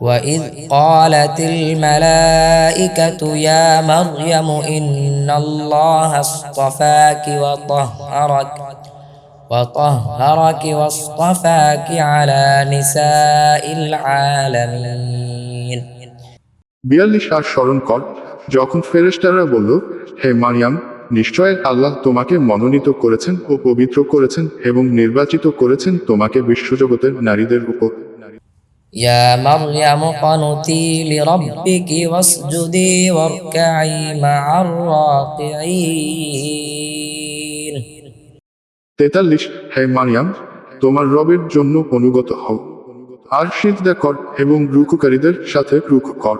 وإذ قالت الملائكة يا مريم إن الله اصطفاك وطهرك وطهرك واصطفاك على نساء العالمين বিয়াল্লিশ আর স্মরণ কর যখন ফেরেশতারা বলল হে মারিয়াম নিশ্চয় আল্লাহ তোমাকে মনোনীত করেছেন ও পবিত্র করেছেন এবং নির্বাচিত করেছেন তোমাকে বিশ্বজগতের নারীদের উপর يا مريم قنتي لربك واسجدي واركعي مع الراكعين তেতাল্লিশ হে মারিয়াম তোমার রবের জন্য অনুগত হও আর সিজদা কর এবং রুকুকারীদের সাথে রুকু কর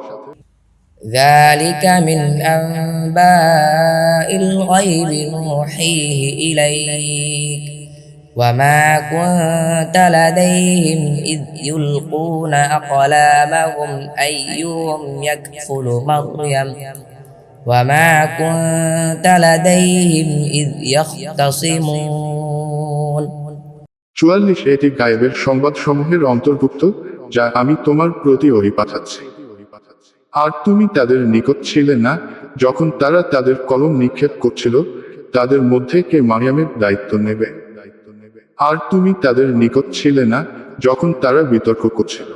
ذلك من أنباء الغيب نوحيه إليك وما كنت لديهم إذ يلقون أقلامهم أيهم يكفل مريم وما كنت لديهم إذ يختصمون চুয়াল্লিশ এটি গায়েবের সংবাদ সমূহের অন্তর্ভুক্ত যা আমি তোমার প্রতি ওহি পাঠাচ্ছি আর তুমি তাদের নিকট ছিলে না যখন তারা তাদের কলম নিক্ষেপ করছিল তাদের মধ্যে কে মারিয়ামের দায়িত্ব নেবে আর তুমি তাদের নিকট ছিলে না যখন তারা বিতর্ক করছিল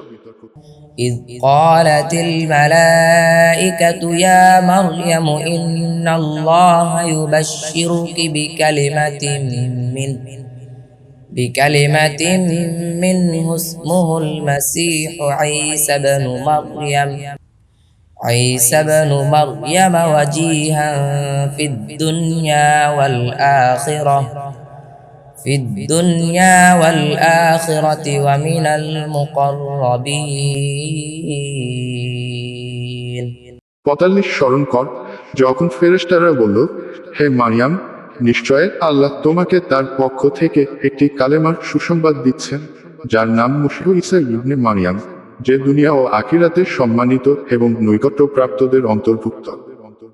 إذ قالت الملائكة يا مريم إن الله يبشرك بكلمة منه بكلمة منه اسمه المسيح عيسى بن مريم عيسى بن مريم وجيها في الدنيا والآخرة في الدنيا والآخرة ومن المقربين পঁয়তাল্লিশ স্মরণ কর যখন ফেরেশতারা বলল হে মারিয়াম নিশ্চয় আল্লাহ তোমাকে তার পক্ষ থেকে একটি কালেমার সুসংবাদ দিচ্ছেন যার নাম মুশিহ ইসা ইবনে মারিয়াম যে দুনিয়া ও আখিরাতে সম্মানিত এবং নৈকট্যপ্রাপ্তদের অন্তর্ভুক্ত